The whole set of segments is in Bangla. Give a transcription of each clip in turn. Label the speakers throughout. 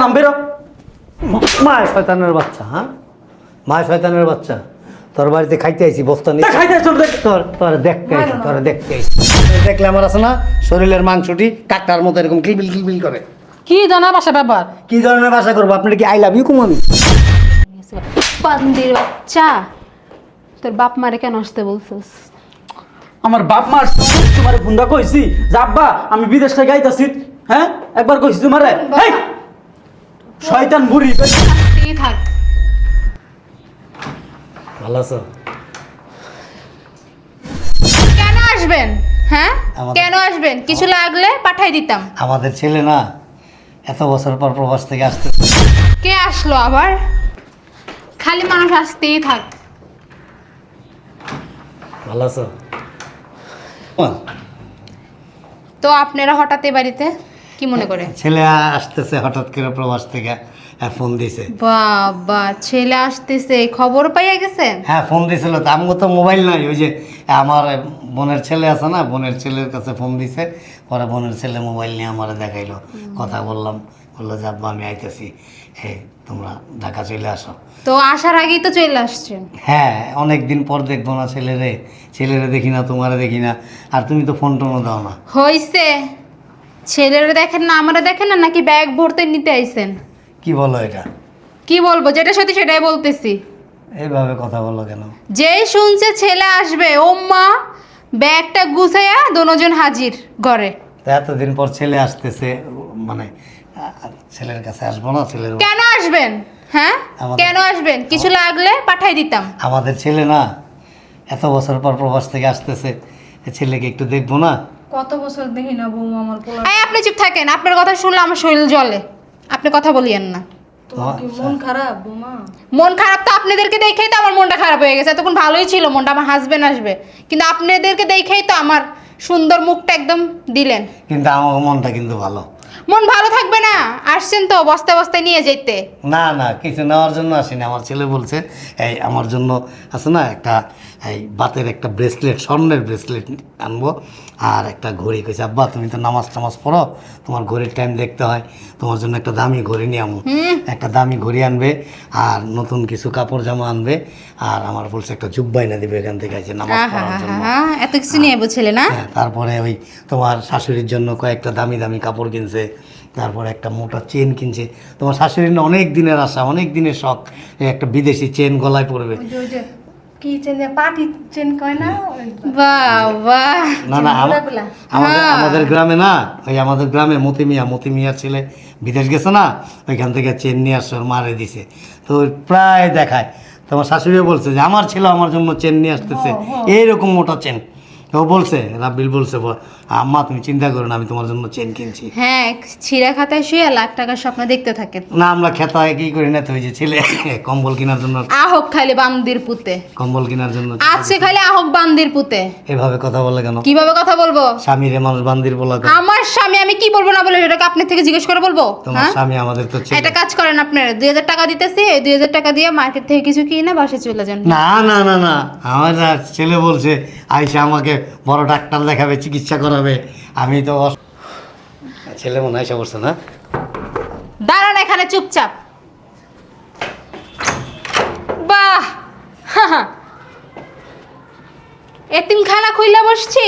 Speaker 1: নাম বেরো।
Speaker 2: মায় শয়তানের বাচ্চা হ্যাঁ? মায় শয়তানের বাচ্চা। তোর বাড়িতে খাইতে আইছি বস্তা নিয়ে
Speaker 1: খাইতে আসছো দেখ।
Speaker 2: তোর তোর দেখতে আইছি তোর দেখতে আইছি। দেখলে আমার আছে না শরীরের মাংসটি কাকটার মতো এরকম কিলবিল কিলবিল করে।
Speaker 3: কি বাসা ব্যাপার?
Speaker 2: কি ধরনের বাসা করব? আপনার কি আই লাভ ইউ কুমামি?
Speaker 4: পান্দির বাচ্চা। তোর বাপ মারে কেন আসতে বলছিস?
Speaker 1: আমার বাপ মার তোমার ফোনটা কইছি যে আব্বা আমি বিদেশ থেকে আইতাছি। হ্যাঁ? একবার কইছি তোমারে। এই শয়তান বুড়ি
Speaker 4: থাক।
Speaker 2: ভালো আছো?
Speaker 4: কেন আসবেন? হ্যাঁ?
Speaker 2: আমাদের-
Speaker 4: কেন আসবেন? কিছু লাগলে পাঠাই দিতাম।
Speaker 2: আমাদের ছেলে না এত বছর পর প্রবাস থেকে আসতে
Speaker 4: কে আসলো আবার? খালি মানুষ আসতেই থাক।
Speaker 2: ভালো আছো?
Speaker 4: তো আপনারা হঠাৎ এ বাড়িতে? কি মনে করে?
Speaker 2: ছেলে আসতেছে হঠাৎ করে প্রবাস থেকে হ্যাঁ, ফোন দিছে।
Speaker 4: বাবা ছেলে আসতেছে খবর পাইয়া গেছে
Speaker 2: হ্যাঁ ফোন দিছিল। তো আমগো তো মোবাইল নাই ওই যে আমার বোনের ছেলে আছে না বোনের ছেলের কাছে ফোন দিছে পরে বোনের ছেলে মোবাইল নিয়ে আমার দেখাইলো। কথা বললাম বলল যে আব্বা আমি আইতেছি। হ্যাঁ তোমরা ঢাকা চলে আসো।
Speaker 4: তো আসার আগেই তো চলে আসছেন?
Speaker 2: হ্যাঁ অনেক দিন পর দেখব না ছেলেরে। ছেলেরে দেখি না তোমারে দেখি না। আর তুমি তো ফোন টোনও দাও না।
Speaker 4: হইছে। ছেলেরা দেখেন না আমরা দেখেন না নাকি ব্যাগ ভরতে নিতে আইছেন?
Speaker 2: কি বলো এটা?
Speaker 4: কি বলব যেটা সত্যি সেটাই বলতেছি।
Speaker 2: এইভাবে কথা বলো কেন?
Speaker 4: যেই শুনছে ছেলে আসবে ও মা ব্যাগটা গুছাইয়া দুজন হাজির ঘরে।
Speaker 2: তা এতদিন পর ছেলে আসতেছে মানে ছেলের কাছে আসব না ছেলের
Speaker 4: কেন আসবেন? হ্যাঁ?
Speaker 2: আমাদের-
Speaker 4: কেন আসবেন? কিছু লাগলে পাঠাই দিতাম।
Speaker 2: আমাদের ছেলে না এত বছর পর প্রবাস থেকে আসতেছে এ ছেলেকে একটু দেখব না?
Speaker 3: কত বছর দেখি না বৌমা আমার পোলা
Speaker 4: এই আপনি চুপ থাকেন। আপনার কথা শুনলে আমার শরীর জ্বলে। আপনি কথা বলিয়েন না।
Speaker 3: তোমার কি মন খারাপ বৌমা?
Speaker 4: মন খারাপ তো আপনাদেরকে দেখেই তো আমার মনটা খারাপ হয়ে গেছে। তখন ভালোই ছিল মনটা আমার হাজবেন্ড আসবে। কিন্তু আপনাদেরকে দেখেই তো আমার সুন্দর মুখটা একদম দিলেন।
Speaker 2: কিন্তু আমার মনটা কিন্তু ভালো।
Speaker 4: মন ভালো থাকবে না? আসছেন তো বস্তা বস্তায় নিয়ে যেতে
Speaker 2: না না কিছু নেওয়ার জন্য আসিনি। আমার ছেলে বলছে এই আমার জন্য আছে না একটা এই বাতের একটা ব্রেসলেট স্বর্ণের ব্রেসলেট আনব। আর একটা ঘড়ি কইছে আব্বা তুমি তো নামাজ টামাজ পড়ো তোমার ঘড়ির টাইম দেখতে হয় তোমার জন্য একটা দামি ঘড়ি নিয়ে আমো একটা দামি ঘড়ি আনবে আর নতুন কিছু কাপড় জামা আনবে আর আমার বলছে একটা জুব্বা এনে দিবে এখান থেকে আছে নামাজ পড়ার জন্য।
Speaker 4: এত কিছু নিয়ে বুঝছিলে না?
Speaker 2: হ্যাঁ তারপরে ওই তোমার শাশুড়ির জন্য কয়েকটা দামি দামি কাপড় কিনছে তারপরে একটা মোটা চেন কিনছে। তোমার শাশুড়ির না অনেক দিনের আশা অনেক দিনের শখ একটা বিদেশি চেন গলায় পড়বে।
Speaker 3: কি চেন পাটি চেন কয় না?
Speaker 4: বাবা।
Speaker 2: না না আমাদের
Speaker 4: হ্যাঁ।
Speaker 2: আমাদের গ্রামে না ওই আমাদের গ্রামে মতি মিয়া মতি মিয়ার ছেলে বিদেশ গেছে না ওইখান থেকে চেন নিয়ে আসছে ওর মারে দিছে। তো প্রায় দেখায়। তোমার শাশুড়িও বলছে যে আমার ছেলে আমার জন্য চেন নিয়ে আসতেছে। এইরকম মোটা চেন। ও বলছে রাব্বিল বলছে আম্মা তুমি চিন্তা করো না আমি তোমার জন্য চেন কিনছি।
Speaker 4: হ্যাঁ ছিঁড়া খাতায় শুয়ে লাখ টাকার স্বপ্ন দেখতে থাকেন।
Speaker 2: না আমরা খেতা কি করি না তো ওই যে ছেলে কম্বল কেনার জন্য।
Speaker 4: আহক খালি বান্দির পুতে।
Speaker 2: কম্বল কেনার জন্য।
Speaker 4: আছে খালি আহক বান্দির পুতে।
Speaker 2: এভাবে কথা বলে কেন?
Speaker 4: কীভাবে কথা বলব?
Speaker 2: স্বামীরে মানুষ বান্দির বলা
Speaker 4: আমার স্বামী আমি কি বলব না বলে সেটাকে আপনার থেকে জিজ্ঞেস করে বলব?
Speaker 2: তোমার
Speaker 4: হ্যাঁ?
Speaker 2: স্বামী আমাদের তো ছেলে
Speaker 4: একটা কাজ করেন আপনারা দুই হাজার টাকা দিতেছি দুই হাজার টাকা দিয়ে মার্কেট থেকে কিছু কিনে বাসে চলে যান।
Speaker 2: না না না না আমার ছেলে বলছে আইসা আমাকে বড় ডাক্তার দেখাবে চিকিৎসা করাবে আমি তো ছেলে মনে হয় এসে না?
Speaker 4: দাঁড়ান এখানে চুপচাপ। বাহ! হাহা। এতিমখানা খুইলা বসছি।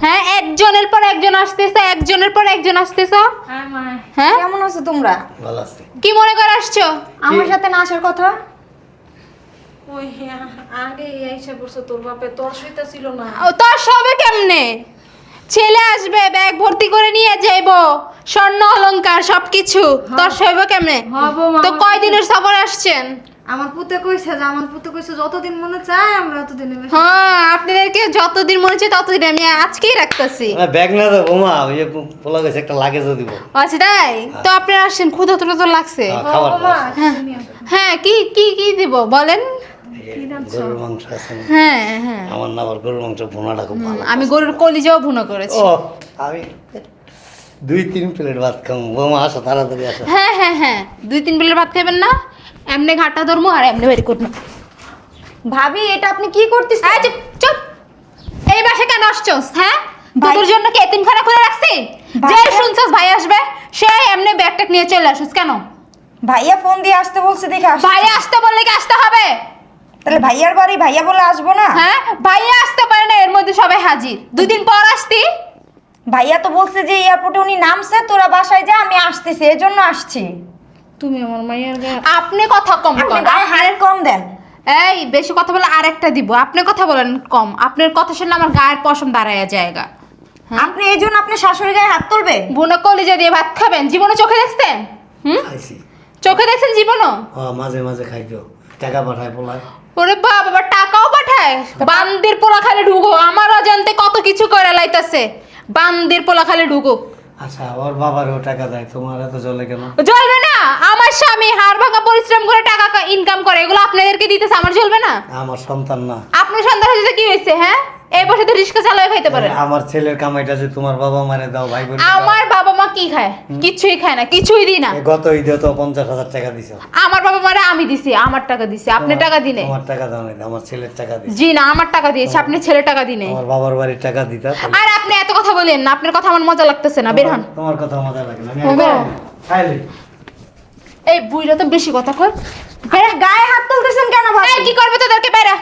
Speaker 4: হ্যাঁ একজনের পর একজন আসতেছে একজনের পর একজন আসতেছ?
Speaker 3: হ্যাঁ
Speaker 4: হ্যাঁ?
Speaker 5: কেমন আছো তোমরা?
Speaker 2: ভালো আছে।
Speaker 4: কি মনে করে আসছো?
Speaker 5: আমার সাথে না আসার কথা?
Speaker 3: ওই হ্যাঁ, আগে তোর বাপে তোর শুইতে ছিল না।
Speaker 4: ও, তোর সবে কেমনে? ছেলে আসবে ব্যাগ ভর্তি করে নিয়ে যাইবো। স্বর্ণ অলংকার সবকিছু। তোর সইব কেমনে? তো কয়দিনের সফর আসছেন?
Speaker 5: আমার পুতে কইছে যে আমার পুতে কইছে যতদিন মনে চায় আমরা ততদিন
Speaker 4: হ্যাঁ আপনাদেরকে যতদিন মনে হচ্ছে ততদিন আমি আজকেই রাখতেছি।
Speaker 2: ব্যাগ না তো বোমা ওই যে পোলা গেছে একটা লাগেজও দিব।
Speaker 4: আচ্ছা তাই? তো আপনারা আসছেন ক্ষুদা তো তো লাগছে।
Speaker 2: হ্যাঁ, খাবার দাও।
Speaker 4: হ্যাঁ কি কি কি দিব বলেন?
Speaker 2: গরুর মাংস আছে।
Speaker 4: হ্যাঁ হ্যাঁ।
Speaker 2: আমার না আবার গরুর মাংস ভোনাটা খুব ভালো
Speaker 4: আমি গরুর কলিজাও ভুনো করেছি।
Speaker 2: ও আমি দুই তিন প্লেট ভাত খাব। বোমা আসো তাড়াতাড়ি আসো।
Speaker 4: হ্যাঁ হ্যাঁ হ্যাঁ। দুই তিন বেলের ভাত খাবেন না এমনি ঘাটা ধরবো আর এমনি বের করব
Speaker 5: ভাবি এটা আপনি কি করতেছেন?
Speaker 4: এই চুপ! এই বাসে কেন আসছস হ্যাঁ? তোদের জন্য কি এতিমখানা খুলে রাখছি? যে শুনছস ভাই আসবে সে এমনি ব্যাগটা নিয়ে চলে আসছিস কেন?
Speaker 5: ভাইয়া ফোন দিয়ে আসতে বলছে দেখে আস
Speaker 4: ভাইয়া আসতে বললে কি আসতে হবে?
Speaker 5: তাহলে ভাইয়ার বাড়ি ভাইয়া বলে আসব না?
Speaker 4: হ্যাঁ ভাইয়া আসতে পারে না এর মধ্যে সবাই হাজির। দুই দিন পর আসতি।
Speaker 5: ভাইয়া তো বলছে যে এয়ারপোর্টে উনি নামছে তোরা বাসায় যা আমি আসতেছি এজন্য আসছি।
Speaker 3: তুমি আমার মায়ের গায়ে
Speaker 4: আপনি কথা কম
Speaker 5: আপনি
Speaker 4: কন
Speaker 5: গায়ে হাড়ের কম দেন।
Speaker 4: এই বেশি কথা বলে আরেকটা দিব। আপনি কথা বলেন কম। আপনার কথা শুনলে আমার গায়ের পশম দাঁড়ায় জায়গা
Speaker 5: আপনি এই জন্য আপনি শাশুড়ি গায়ে হাত তুলবেন
Speaker 4: বুনো কলিজা দিয়ে ভাত খাবেন। জীবনে চোখে দেখছেন? হুম?
Speaker 2: খাইছি।
Speaker 4: চোখে দেখছেন জীবনও?
Speaker 2: ও মাঝে মাঝে খাইতো টাকা পাঠায় পোলায়।
Speaker 4: ওরে বাপ আবার টাকাও পাঠায়? বান্দির পোলা খালি ঢুকো আমার অজান্তে কত কিছু করে লাইতাছে। বান্দির পোলা খালি ঢুকুক
Speaker 2: আচ্ছা ওর বাবারও টাকা দেয় তোমার এত কেন?
Speaker 4: জ্বলবে না আমার স্বামী হাড় ভাঙা পরিশ্রম করে টাকা ইনকাম করে এগুলো আপনাদেরকে দিতেছে আমার জ্বলবে না?
Speaker 2: আমার সন্তান না।
Speaker 4: আপনার সন্তান হয়েছে কি হয়েছে হ্যাঁ? এই বসে তো রিক্সা চালিয়ে খাইতে পারেন
Speaker 2: আমার ছেলের কামাইটা যে তোমার বাবা মারে দাও ভাই বোন
Speaker 4: আমার বাবা মা কি খায়? কিছুই খায় না কিছুই দিই না।
Speaker 2: গত ঈদে তো পঞ্চাশ হাজার টাকা দিছ।
Speaker 4: আমার বাবা মারা আমি দিছি আমার টাকা দিছি আপনি টাকা দিনে
Speaker 2: তোমার টাকা দাও নাই আমার ছেলের টাকা দিছে।
Speaker 4: জি না আমার টাকা দিয়েছে আপনি ছেলে টাকা দিনে
Speaker 2: আমার বাবার বাড়ির টাকা দিতা
Speaker 4: আর আপনি এত কথা বলেন না আপনার কথা আমার মজা লাগতেছে না বের হন।
Speaker 2: তোমার কথা মজা লাগে না আমি
Speaker 4: এই বুইরা তো বেশি কথা
Speaker 5: আরে গায়ে হাত তুলতেছেন কেন ভাই
Speaker 4: এই কি করবে তোদেরকে বেরা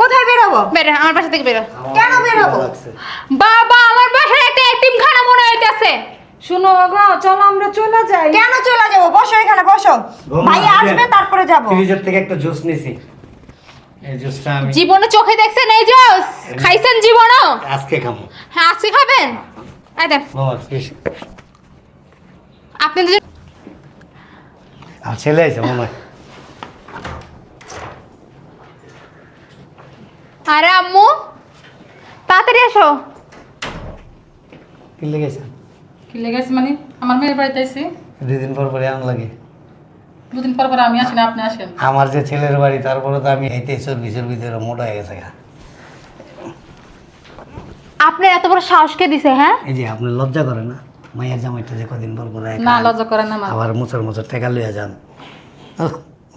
Speaker 5: কোথায় বেরোবো?
Speaker 4: বেরা আমার বাসা থেকে বেরা।
Speaker 2: আমার
Speaker 5: কেন বেরোবো?
Speaker 4: বাবা আমার বাসায় একটা এতিম মনে হইতাছে।
Speaker 3: শুনো গো চলো আমরা চলে যাই।
Speaker 5: কেন চলে যাব? বসো এখানে বসো।
Speaker 2: বৌমা,
Speaker 5: ভাইয়া
Speaker 2: এই যে
Speaker 5: আসবে তারপরে যাব।
Speaker 2: ফ্রিজের থেকে একটা জুস নিছি। এই জুসটা আমি
Speaker 4: জীবনে চোখে দেখছেন এই জোস? খাইছেন
Speaker 2: আজকে খাব।
Speaker 4: হ্যাঁ আজকে খাবেন? আপনি
Speaker 2: ছেলে আছে মনে হয়।
Speaker 4: আরে আম্মু তাড়াতাড়ি এসো
Speaker 2: কি লেগেছে?
Speaker 6: কি লেগেছে মানে? আমার মেয়ের বাড়িতে এসে
Speaker 2: দুদিন পর পরে আন লাগে।
Speaker 6: দুদিন পর পর আমি আসি না আপনি আসেন।
Speaker 2: আমার যে ছেলের বাড়ি তারপরে তো আমি এইতে চর্বি চর্বি ধরে মোটা হয়ে গেছে গা।
Speaker 4: আপনার এত বড় সাহস কে দিছে হ্যাঁ?
Speaker 2: এই যে আপনি লজ্জা করে না? মায়ের জামাইটা যে কদিন পর পরে
Speaker 6: না লজ্জা করেন না মা
Speaker 2: আবার মোচর মোচর টেকা লইয়া যান।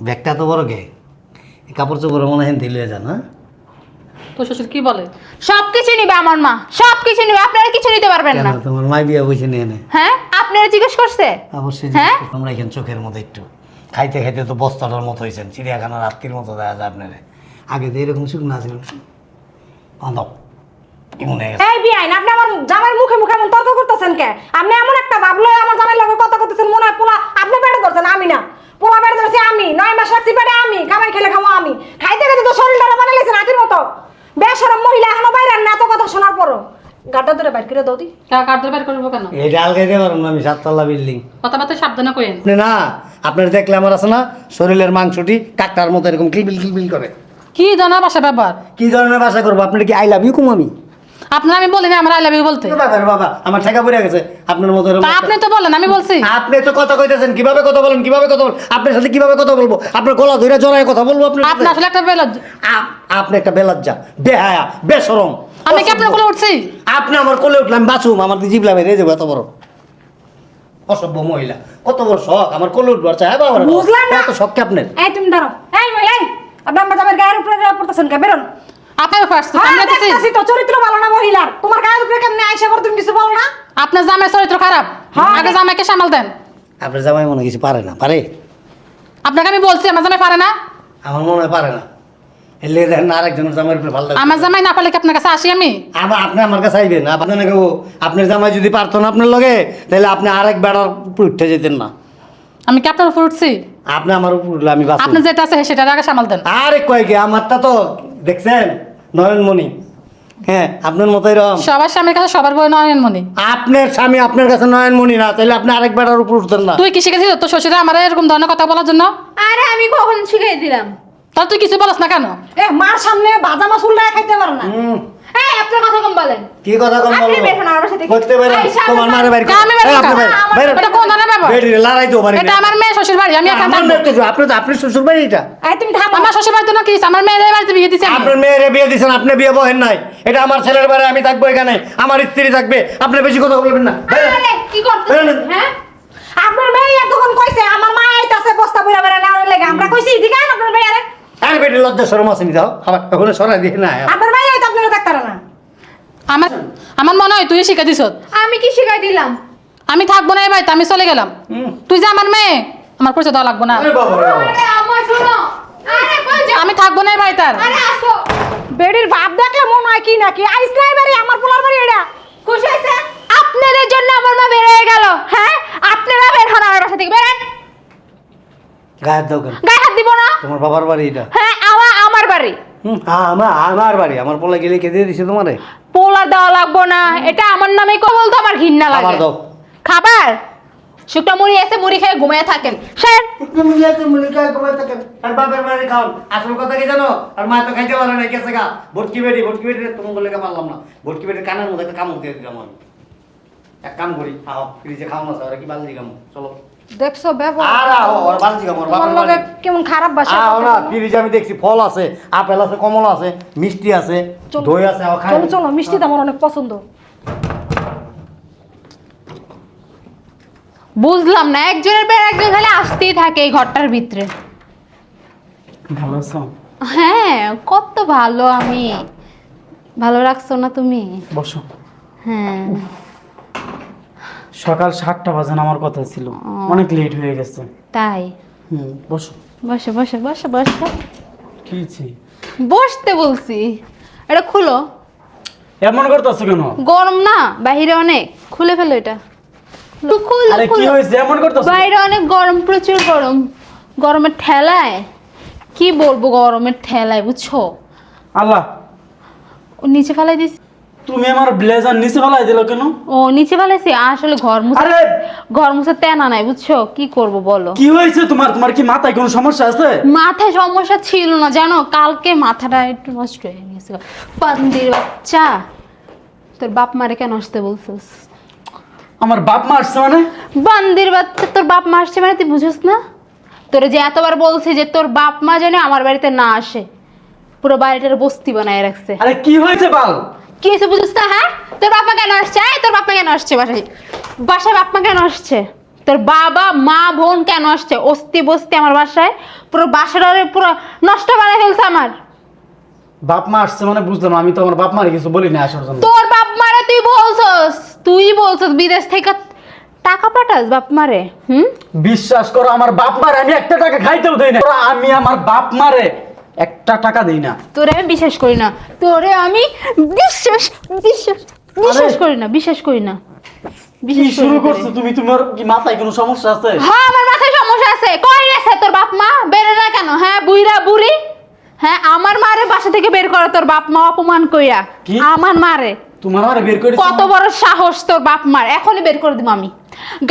Speaker 2: ব্যাগটা তো বড় গে এই কাপড় চোপড় মনে হেন লইয়া যান হ্যাঁ?
Speaker 6: তো শ্বশুর কি বলে?
Speaker 4: সব নিবে আমার মা সব নিবে আপনারা কিছু নিতে পারবেন
Speaker 2: কেন
Speaker 4: না।
Speaker 2: তোমার মাই বিয়া বসে নিয়ে নে
Speaker 4: হ্যাঁ? আপনারা জিজ্ঞেস করছে?
Speaker 2: অবশ্যই
Speaker 4: হ্যাঁ?
Speaker 2: তোমরা এখানে চোখের মতো একটু। খাইতে খাইতে তো বস্তাটার মতো হয়েছেন চিড়িয়াখানার রাত্রির মতো দেখা যায় আপনার। আগে তো এরকম শুকনো আছিল
Speaker 3: এই বিআইন আপনি আমার জামাই মুখে মুখে এমন তর্ক করতেছেন কে? আপনি এমন একটা ভাবলো আমার জামাই লগে কথা করতেছেন মনে হয় পোলা আপনি পেটে ধরছেন আমি না। পোলা পেটে ধরছি আমি নয় মাস রাখছি পেটে আমি কামাই খেলে খাব আমি। খাইতে খাইতে তো শরীরটা বানাইলেছেন আটির মতো। বেসরম মহিলা এখনও বাইরে না এত কথা শোনার পরও। গাড্ডা ধরে বাইর করে দাও দি।
Speaker 6: কার ধরে বাইর করব কেন?
Speaker 2: এই ডাল গাইতে পারব না আমি সাততলা বিল্ডিং
Speaker 6: কথাবার্তা সাবধানে কইেন
Speaker 2: আপনি না আপনার দেখলে আমার আছে না শরীরের মাংসটি কাকটার মতো এরকম কিলবিল কিলবিল করে।
Speaker 6: কি জানা বাসা ব্যাপার
Speaker 2: কি ধরনের বাসা করব? আপনার কি আই লাভ ইউ কুম আমি?
Speaker 6: আপনার আমি বলিনি আমার আই লাভ ইউ বলতে।
Speaker 2: ব্যাপার বাবা আমার ঠেকা পড়ে গেছে। আপনার মতো
Speaker 6: তা আপনি তো বলেন আমি বলছি।
Speaker 2: আপনি তো কথা কইতেছেন কীভাবে কথা বলেন কীভাবে কথা বলেন আপনার সাথে কীভাবে কথা বলব? আপনার গলা ধরে জড়ায় কথা বলব আপনার সাথে?
Speaker 6: আপনি আসলে একটা বেলজ
Speaker 2: আপ- আপনি একটা বেলাজ্জা বেহায়া বেসরম।
Speaker 6: আমি কি আপনার কোলে উঠছি?
Speaker 2: আপনি আমার কোলে উঠলাম বাঁচুম আমার জিবলা বেরিয়ে যাব এত বড়। অসভ্য মহিলা কত বড় শখ আমার কোলে উঠবার চাই হ্যাঁ বাবা
Speaker 3: বুঝলাম না।
Speaker 2: এত শখ কি আপনার?
Speaker 3: এই তুমি দাঁড়াও এই মহিলা এই আপনি আমার গায়ের উপরে পড়তেছেন কে? বেরোন।
Speaker 6: ফার্স্ট
Speaker 3: হ্যাঁ,
Speaker 6: আমরা দেখছি
Speaker 3: তো চরিত্র ভালো না মহিলার? তোমার গায়ের উপরে কেমনে আইসা করে তুমি কিছু বলো না?
Speaker 6: আপনার জামাই চরিত্র খারাপ।
Speaker 3: হ্যাঁ।
Speaker 6: আগে জামাইকে সামাল দেন।
Speaker 2: আপনার জামাই মনে কিছু পারে না পারে?
Speaker 6: আপনাকে আমি বলছি আমার জামাই পারে না।
Speaker 2: আমার মনে হয় পারে না। এলে দেখেন আরেকজনের জামাইয়ের উপরে ভালো লাগে
Speaker 6: আমার জামাই না পারলে কি আপনার কাছে আসি আমি?
Speaker 2: আমার আপনি আমার কাছে আইবেন আপনি না কেউ আপনার জামাই যদি পারতো না আপনার লগে তাহলে আপনি আরেক বেড়ার উপর উঠতে যেতেন না।
Speaker 6: আমি কি আপনার উপর উঠছি?
Speaker 2: আপনি আমার উপর উঠলে আমি
Speaker 6: আপনি যেটা আছে সেটা আগে সামাল দেন।
Speaker 2: আরে কয় কি আমারটা তো দেখছেন? নয়নমণি। হ্যাঁ আপনার মতোই রকম।
Speaker 6: সবার স্বামীর কাছে সবার বই নয়নমণি।
Speaker 2: আপনার স্বামী আপনার কাছে নয়নমণি না তাহলে আপনি আরেকবার আর উপর উঠতেন না।
Speaker 6: তুই কি শিখেছিস? তোর শ্বশুরে আমার এরকম ধরনের কথা বলার জন্য?
Speaker 4: আরে আমি কখন শিখাই দিলাম?
Speaker 6: তাহলে তুই কিছু বলস না কেন?
Speaker 3: এ মার সামনে বাজা মাছ উল্টায় খাইতে পার না।
Speaker 2: হুম,
Speaker 4: এই আপনার কথা কম বলেন।
Speaker 2: কি কথা কম
Speaker 4: আপনি বের হন আমার বাসা
Speaker 2: করতে পারেন তোমার মারে বাইর
Speaker 6: আমি বের
Speaker 2: বাইর-
Speaker 6: আমার- এটা কোন ধরনের ব্যাপার?
Speaker 2: বেরিয়ে লড়াই তো পারি
Speaker 6: এটা আমার মেয়ে শ্বশুর বাড়ি আমি এখানে
Speaker 2: আমার
Speaker 6: থাকব।
Speaker 2: তো আপনি তো আপনি শ্বশুর বাড়ি এটা?
Speaker 3: এই তুমি থামো
Speaker 6: আমার শ্বশুর বাড়িতে না কি আমার মেয়েদের বাড়িতে বিয়ে দিছে
Speaker 2: আপনার মেয়েরে বিয়ে দিচ্ছেন আপনি বিয়ে বহেন নাই। এটা আমার ছেলের বাড়ি আমি থাকব এখানে। আমার স্ত্রী থাকবে। আপনি বেশি কথা বলবেন না।
Speaker 4: কি করতেছেন? হ্যাঁ?
Speaker 3: আপনার মেয়ে এতক্ষণ কইছে আমার মা আইতাছে বস্তা বইরা বেড়া নেওয়ার লেগে। আমরা কইছি জিগান আপনার মেয়ে আরে।
Speaker 2: আরে বেটি লজ্জা শরম আসেনি যাও। আবার ওখানে সরাই দিয়ে না
Speaker 3: আপনার মেয়ে আইতো আপনারা দেখতারা না
Speaker 6: আমার আমার মনে হয় তুই শিখে দিস
Speaker 4: আমি কি শিখাই দিলাম?
Speaker 6: আমি থাকব না ভাই আমি চলে গেলাম। তুই যে আমার মেয়ে আমার পরিচয় দেওয়া লাগবো না।
Speaker 2: আরে বাবা রে বাবা।
Speaker 4: আরে আম্মা শুনো। আরে কই যাও
Speaker 6: আমি থাকব না ভাই আর।
Speaker 3: বেড়ির বাপ দেখলে মনে হয় কি নাকি? আইস নাই বাড়ি আমার পোলার বাড়ি এটা।
Speaker 4: খুশি হয়েছে? আপনাদের জন্য আমার মা বের হয়ে গেল। হ্যাঁ? আপনারা বের হন আমার বাসা থেকে বেরেন
Speaker 2: দাও
Speaker 4: গায়ে হাত দিব না।
Speaker 2: তোমার বাবার বাড়ি এটা।
Speaker 4: হ্যাঁ আমার আমার বাড়ি।
Speaker 2: হুম, আমার আমার বাড়ি আমার পোলা গেলে কে দিয়ে দিছে তোমারে?
Speaker 4: পোলা দেওয়া লাগবো না এটা আমার নামে কো বলতো আমার ঘৃণা লাগে।
Speaker 2: দাও।
Speaker 4: খাবার? শুকনো মুড়ি এসে মুড়ি খেয়ে ঘুমিয়ে থাকেন। স্যার?
Speaker 2: আর বাপের বাড়ি খাও আসল কথা কি জানো? আর মা তো খাইতে পারে না কেসে গা? ভটকি বেটি ভটকি বেটি তুমি বলে পারলাম না। ভটকি বেটির কানের মধ্যে একটা কামড় দিয়ে দিলাম আমি। এক কাম করি খাও ফ্রিজে খাও না স্যার কি বালতি কামো চলো।
Speaker 3: দেখছ ব্যবহার
Speaker 2: আর আও
Speaker 3: লগে কেমন খারাপ বাসা
Speaker 2: আও না ফ্রিজে আমি দেখছি ফল আছে আপেল আছে কমলা আছে মিষ্টি আছে দই আছে আও খাই।
Speaker 3: চলো চলো মিষ্টিটা আমার অনেক পছন্দ।
Speaker 4: বুঝলাম না একজনের পর একজন খালি আসতেই থাকে এই ঘরটার ভিতরে।
Speaker 1: ভালো আছো?
Speaker 4: হ্যাঁ কত ভালো আমি। ভালো রাখছো না তুমি?
Speaker 1: বসো।
Speaker 4: হ্যাঁ।
Speaker 1: সকাল সাতটা বাজানো আমার কথা ছিল। অনেক লেট হয়ে গেছে।
Speaker 4: তাই?
Speaker 1: হুম বসো।
Speaker 4: বসে বসে বসে বসে।
Speaker 1: কি
Speaker 4: বসতে বলছি। এটা খুলো।
Speaker 1: এমন করতেছো কেন?
Speaker 4: গরম না বাইরে অনেক। খুলে ফেলো এটা। খুলো, খুলো,
Speaker 1: আরে কি
Speaker 4: খুলো।
Speaker 1: এমন করতেছো
Speaker 4: বাইরে অনেক গরম প্রচুর গরম। গরমের ঠেলায়? কি বলব গরমের ঠেলায় বুঝছ?
Speaker 1: আল্লাহ।
Speaker 4: ও নিচে ফেলাই দিস
Speaker 1: তুমি আমার ব্লেজার নিচে ফেলাই দিল কেন?
Speaker 4: ও নিচে ফেলাইছি? আসলে ঘর মুছে
Speaker 1: আরে!
Speaker 4: ঘর মুছে তেনা নাই বুঝছ? কি করব বলো?
Speaker 1: কি হয়েছে তোমার? তোমার কি মাথায় কোনো সমস্যা আছে?
Speaker 4: মাথায় সমস্যা ছিল না জানো? কালকে মাথাটা একটু নষ্ট হয়ে গেছে পান্দির বাচ্চা তোর বাপ মারে কেন আসতে বলছিস?
Speaker 1: আমার বাপ মা আসছে মানে?
Speaker 4: বান্দির বাচ্চা তোর বাপ মা আসছে মানে তুই বুঝিস না? তোর যে এতবার বলছি যে তোর বাপ মা যেন আমার বাড়িতে না আসে পুরো বাড়িটার বস্তি বানায় রাখছে।
Speaker 1: আরে কি হয়েছে বাল?
Speaker 4: কি হয়েছে বুঝিস না হ্যাঁ? তোর বাপ কেন আসছে? এই, তোর বাপ কেন আসছে বাসায়? বাসায় বাপ মা কেন আসছে? তোর বাবা মা বোন কেন আসছে? অস্তি বস্তি আমার বাসায়। পুরো বাসাটারে পুরো নষ্ট বানায় ফেলছে আমার।
Speaker 1: বাপ মা আসছে মানে বুঝলাম আমি তো আমার বাপ মারে কিছু বলি না আসার জন্য।
Speaker 4: তোর বাপ মারে তুই বলছস? তুই বলছস বিদেশ থেকে টাকা পাঠাস বাপ মারে হুম?
Speaker 1: বিশ্বাস করো আমার বাপ মারে আমি একটা টাকা খাইতেও দেই না আমি আমার বাপ মারে একটা টাকা দেই না।
Speaker 4: তোরে আমি বিশ্বাস করি না। তোরে আমি বিশ্বাস বিশ্বাস বিশ্বাস করি না বিশ্বাস করি না।
Speaker 1: কি
Speaker 4: বিশ্বাস
Speaker 1: শুরু করছ তুমি? তোমার কি মাথায় কোনো সমস্যা আছে?
Speaker 4: হ্যাঁ আমার মাথায় সমস্যা আছে। কই গেছে তোর বাপ মা? বেরো না কেন? হ্যাঁ বুইরা বুড়ি? হ্যাঁ আমার মারে বাসা থেকে বের করে তোর বাপ মা অপমান কইরা।
Speaker 1: কি?
Speaker 4: আমার মারে।
Speaker 1: তোমার মারে বের করে
Speaker 4: কত বড় সাহস তোর বাপ মার। এখনই বের করে দিব আমি।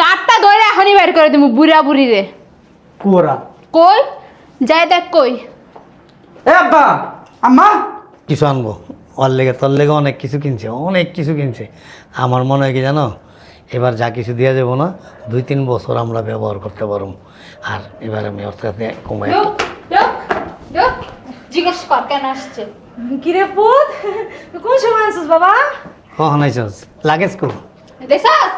Speaker 4: গাটটা ধরে এখনই বের করে দিব বুড়া বুড়ি রে
Speaker 1: কুয়ারা।
Speaker 4: কই? যাই দেখ কই।
Speaker 1: এ আব্বা আম্মা।
Speaker 2: কিছু আনব। ওর লেগে তোর লেগে অনেক কিছু কিনছে অনেক কিছু কিনছে। আমার মনে হয় কি জানো এবার যা কিছু দিয়ে যাব না দুই তিন বছর আমরা ব্যবহার করতে পারব। আর এবার আমি ওর সাথে কমাই
Speaker 4: জিজ্ঞেস কর কেন আসছে?
Speaker 3: কিরে পুত কোন সময় আনছিস বাবা?
Speaker 2: কখন আইসস লাগেজ কো।
Speaker 4: দেখছস?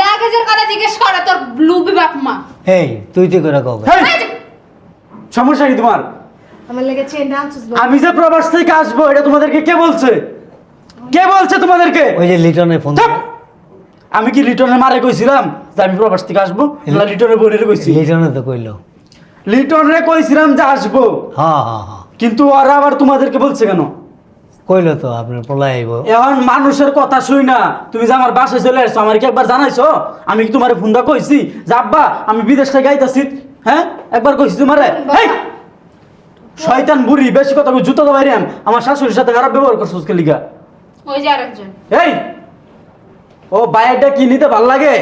Speaker 4: লাগেজের কথা জিজ্ঞেস করে তোর লুবি বাপ মা।
Speaker 2: এই তুই তুই করে কবে
Speaker 1: সমস্যা কি তোমার?
Speaker 3: আমার লেগে চেন আনছিস
Speaker 1: আমি যে প্রবাস থেকে আসব এটা তোমাদেরকে কে বলছে? কে বলছে তোমাদেরকে?
Speaker 2: ওই যে লিটনের ফোন
Speaker 1: আমি কি লিটনের মারে কইছিলাম যে আমি প্রবাস থেকে আসব? না লিটনের বোনের কইছি।
Speaker 2: লিটনে তো কইলো।
Speaker 1: লিটনরে কইছিলাম যে আসব।
Speaker 2: হ্যাঁ হ্যাঁ হ্যাঁ।
Speaker 1: কিন্তু ওরা আবার তোমাদেরকে বলছে কেন?
Speaker 2: কইলো তো আপনার পোলাই আইব।
Speaker 1: এখন মানুষের কথা শুই না। তুমি যে আমার বাসায় চলে আসছো আমার কি একবার জানাইছো? আমি কি তোমার ফোনটা কইছি? যে আব্বা আমি বিদেশ থেকে আইতাছি। হ্যাঁ? একবার কইছি তোমারে। হেই! শয়তান বুড়ি বেশি কথা কই জুতো তো বাইরে আন। আমার শাশুড়ির সাথে খারাপ ব্যবহার করছ আজকে লিগা।
Speaker 4: ওই যে আরেকজন।
Speaker 1: এই! ও বাইরটা কি নিতে ভালো লাগে?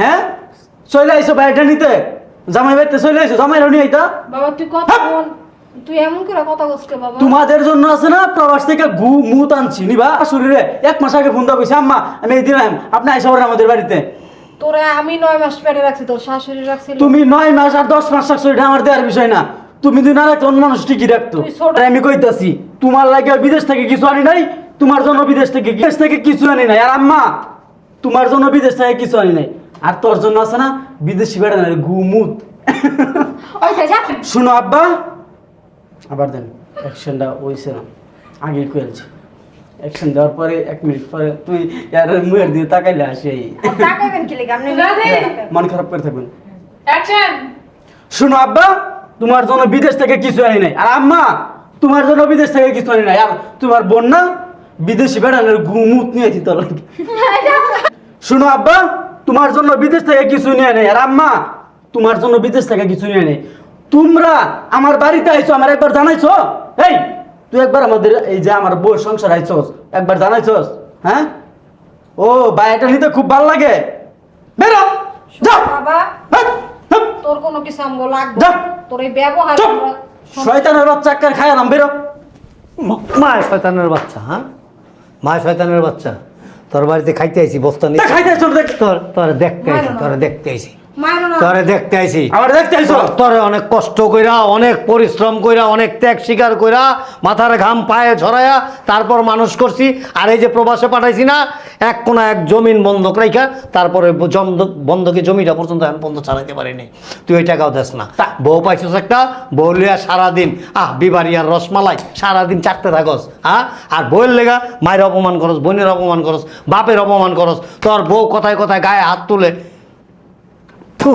Speaker 1: হ্যাঁ? চলে আইসো বাইরটা নিতে। জামাই বাড়িতে চলে আইসো জামাই রানি আইতা।
Speaker 3: বাবা তুই কথা
Speaker 1: হাপ!
Speaker 3: বল। তুই এমন করে কথা বলছিস বাবা?
Speaker 1: তোমাদের জন্য আছে না প্রবাস থেকে গু মুত আনছি। নিবা শরীরে এক মাস আগে ফোন দা কইছি আম্মা আমি এই দিলাম আপনি আইসা আমাদের বাড়িতে।
Speaker 3: তোরে আমি নয় মাস পেটে রাখছি তোর শাশুড়ি রাখছিল।
Speaker 1: তুমি নয় মাস আর দশ মাস রাখছো এটা আমার দেওয়ার বিষয় না। তুমি যদি না রাখতো অন্য মানুষ ঠিকই রাখতো।
Speaker 3: তুই ছোট-
Speaker 1: তাই আমি কইতাছি তোমার লাগে বিদেশ থেকে কিছু আনি নাই তোমার জন্য বিদেশ থেকে বিদেশ থেকে কিছু আনি নাই। আর আম্মা তোমার জন্য বিদেশ থেকে কিছু আনি নাই। আর তোর জন্য আছে না বিদেশি বেড়া নাই গুমুত। শুনো আব্বা আবার দেন অ্যাকশনটা ওইছে না। আগে করেছি অ্যাকশন দেওয়ার পরে এক মিনিট পরে তুই ইয়ার মুয়ের দিয়ে তাকাইলে আসে
Speaker 5: তাকাইবেন কি লেগে? আপনি
Speaker 1: মন খারাপ করে থাকবেন।
Speaker 6: অ্যাকশন
Speaker 1: শুনো আব্বা তোমার জন্য বিদেশ থেকে কিছু আনি নাই। আর আম্মা, তোমার জন্য বিদেশ থেকে কিছু আনি নাই। আর তোমার বোন না বিদেশি বেড়ানোর ঘুমুত নিয়েছি লাগি। শুনো আব্বা, তোমার জন্য বিদেশ থেকে কিছু নিয়ে নেই। আর আম্মা, তোমার জন্য বিদেশ থেকে কিছু নিয়ে নেই। তোমরা আমার বাড়িতে আইছো, আমার একবার জানাইছো? এই, তুই একবার আমাদের এই যে আমার বউ সংসার আইছোস, একবার জানাইছোস হ্যাঁ? ও বাড়িটা নিতে খুব ভালো লাগে। বেরো যা
Speaker 3: বাবা তোর কোনো কিছু আমগো লাগবে?
Speaker 1: যা।
Speaker 3: তোর এই ব্যবহার
Speaker 1: চুপ।
Speaker 3: আমরা
Speaker 1: শয়তানের বাচ্চা একবার খায় নাম বেরো।
Speaker 2: মায় শয়তানের বাচ্চা হ্যাঁ? মায় শয়তানের বাচ্চা। তোর বাড়িতে খাইতে আইছি বস্তা নিয়ে।
Speaker 1: তা খাইতে আইছো দেখ।
Speaker 2: তোর তোরে দেখতে আইছি তোর দেখতে আইছি। তোরে দেখতে আইছি।
Speaker 1: আমার দেখতে আইছো?
Speaker 2: তোরে অনেক কষ্ট কইরা অনেক পরিশ্রম কইরা অনেক ত্যাগ স্বীকার কইরা মাথার ঘাম পায়ে ঝরাইয়া তারপর মানুষ করছি। আর এই যে প্রবাসে পাঠাইছি না এক কোনা এক জমিন বন্ধক রাইখা তারপরে বন্ধকি জমিটা পর্যন্ত এখন পর্যন্ত চালাইতে পারিনি। তুই ওই টাকাও দেস না। বউ পাইছিস একটা বউ লিয়া সারাদিন আহ বিবারি আর রসমালাই সারাদিন চারতে থাকস হ্যাঁ আর বউয়ের লেগা মায়ের অপমান করস বোনের অপমান করস বাপের অপমান করস। তোর বউ কথায় কথায় গায়ে হাত তুলে থু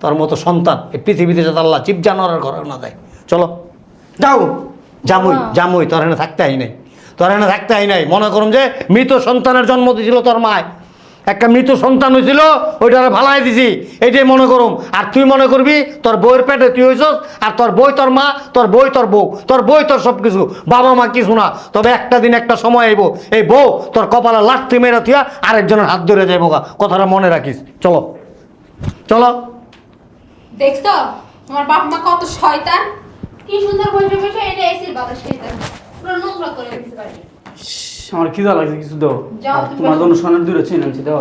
Speaker 2: তোর মতো সন্তান। এই পৃথিবীতে যাতে আল্লাহ চিপ জানোয়ারের ঘরে না দেয়। চলো।
Speaker 1: যাও।
Speaker 2: জামুই জামুই তোর এনে থাকতে আই নাই। তোর এনে থাকতে আই নাই। মনে করুন যে মৃত সন্তানের জন্ম দিয়েছিল তোর মায়। একটা মৃত সন্তান হয়েছিল ওইটারে ভালাই দিছি। এইটাই মনে করুম আর তুই মনে করবি তোর বইয়ের পেটে তুই হয়েছস আর তোর বই তোর মা তোর বই তোর বউ তোর বই তোর সব কিছু বাবা মা কিছু না। তবে একটা দিন একটা সময় আইব। এই বউ তোর কপালে লাঠি মেরে থিয়া আরেকজনের হাত ধরে যাইব কথাটা মনে রাখিস। চলো। চলো।
Speaker 4: দেখছ? তোমার বাপ মা কত শয়তান। কি সুন্দর বসে বসে এটা এসির বাতাস খেতে। পুরো নোংরা করে দিতে পারে
Speaker 1: আমার কি দা লাগছে কিছু দাও। তোমার। জন্য সোনার দূরে চেন আনছি দাও।